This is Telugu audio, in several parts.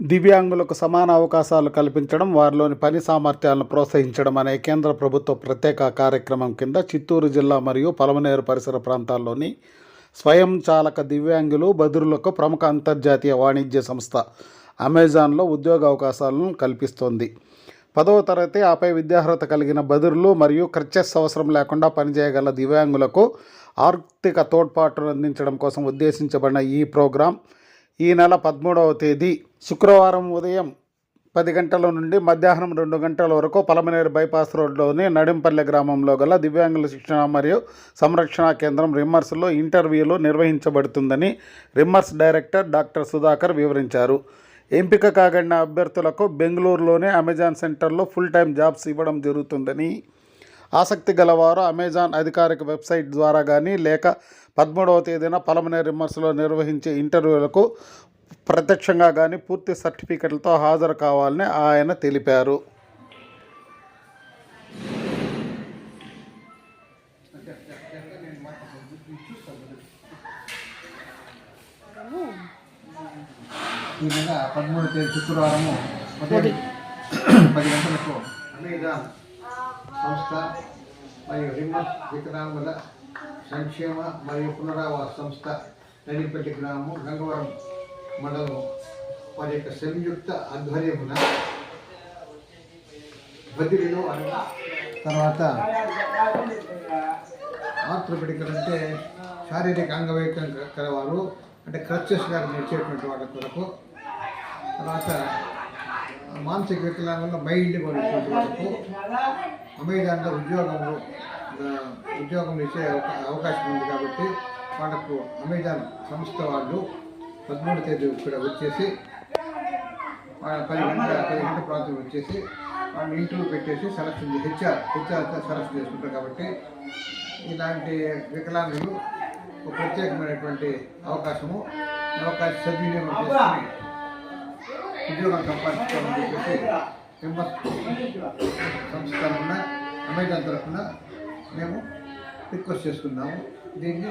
దివ్యాంగులకు సమాన అవకాశాలు కల్పించడం వారిలోని పని సామర్థ్యాలను ప్రోత్సహించడం అనే కేంద్ర ప్రభుత్వ ప్రత్యేక కార్యక్రమం కింద చిత్తూరు జిల్లా మరియు పలమనేరు పరిసర ప్రాంతాల్లోని స్వయం చాలక దివ్యాంగులు బదురులకు ప్రముఖ అంతర్జాతీయ వాణిజ్య సంస్థ అమెజాన్లో ఉద్యోగ అవకాశాలను కల్పిస్తోంది. పదవ తరగతి ఆపై విద్యార్హత కలిగిన బదురులు మరియు క్రచెస్ అవసరం లేకుండా పనిచేయగల దివ్యాంగులకు ఆర్థిక తోడ్పాటును అందించడం కోసం ఉద్దేశించబడిన ఈ ప్రోగ్రాం ఈ నెల పదమూడవ తేదీ శుక్రవారం ఉదయం పది గంటల నుండి మధ్యాహ్నం రెండు గంటల వరకు పలమనేరు బైపాస్ రోడ్లోని నడింపల్లె గ్రామంలో గల దివ్యాంగుల శిక్షణ మరియు సంరక్షణ కేంద్రం రిమ్మర్స్లో ఇంటర్వ్యూలు నిర్వహించబడుతుందని రిమ్మర్స్ డైరెక్టర్ డాక్టర్ సుధాకర్ వివరించారు. ఎంపిక కాగడిన అభ్యర్థులకు బెంగళూరులోనే అమెజాన్ సెంటర్లో ఫుల్ టైం జాబ్స్ ఇవ్వడం జరుగుతుందని. ఆసక్తి గలవారు అమెజాన్ అధికారిక వెబ్సైట్ ద్వారా కానీ లేక పదమూడవ తేదీన పలమనేరు రిమర్స్లో నిర్వహించే ఇంటర్వ్యూలకు ప్రత్యక్షంగా కానీ పూర్తి సర్టిఫికెట్లతో హాజరు కావాలని ఆయన తెలిపారు. ఈ నెల పదమూడు తేదీ శుక్రవారము ఉదయం పది గంటలకు అమెజాన్ సంస్థ మరియు రిమోట్ వికలాంగుల సంక్షేమ మరియు పునరావాస సంస్థ నడిపల్లి గ్రామం గంగవరం మండలం వారి యొక్క సంయుక్త ఆధ్వర్యమున బదిలీలో అనగా తర్వాత ఆర్థోపెడికల్ అంటే శారీరక అంగవైకల్యం కలవారు అంటే క్రచెస్ గారు నేర్చేటువంటి వాళ్ళ కొరకు తర్వాత మానసిక వికలాంగులు మైండ్గా ఉన్నటువంటి వాళ్ళకు అమెజాన్లో ఉద్యోగంలో ఉద్యోగం ఇచ్చే అవకాశం ఉంది కాబట్టి వాళ్ళకు అమెజాన్ సంస్థ వాళ్ళు పదమూడు తేదీ ఇక్కడ వచ్చేసి వాళ్ళ పది గంటల పది గంటల ప్రాంతం వచ్చేసి వాళ్ళని ఇంటర్వ్యూ పెట్టేసి సెలక్షన్ హెచ్ఆర్ హెచ్ఆర్ సెలక్షన్ చేసుకుంటారు కాబట్టి ఇలాంటి వికలాంగులు ఒక ప్రత్యేకమైనటువంటి అవకాశము అవకాశ సద్వినియోగం చేసుకుని ఉద్యోగం సంపాదించుకోవాలని చెప్పేసి మెంబర్స్ సంస్థ తరఫున అమెజాన్ తరఫున మేము రిక్వెస్ట్ చేసుకున్నాము. దీన్ని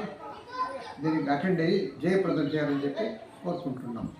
దీనికి అటెండ్ అయ్యి జయప్రదం చేయాలని చెప్పి కోరుకుంటున్నాము.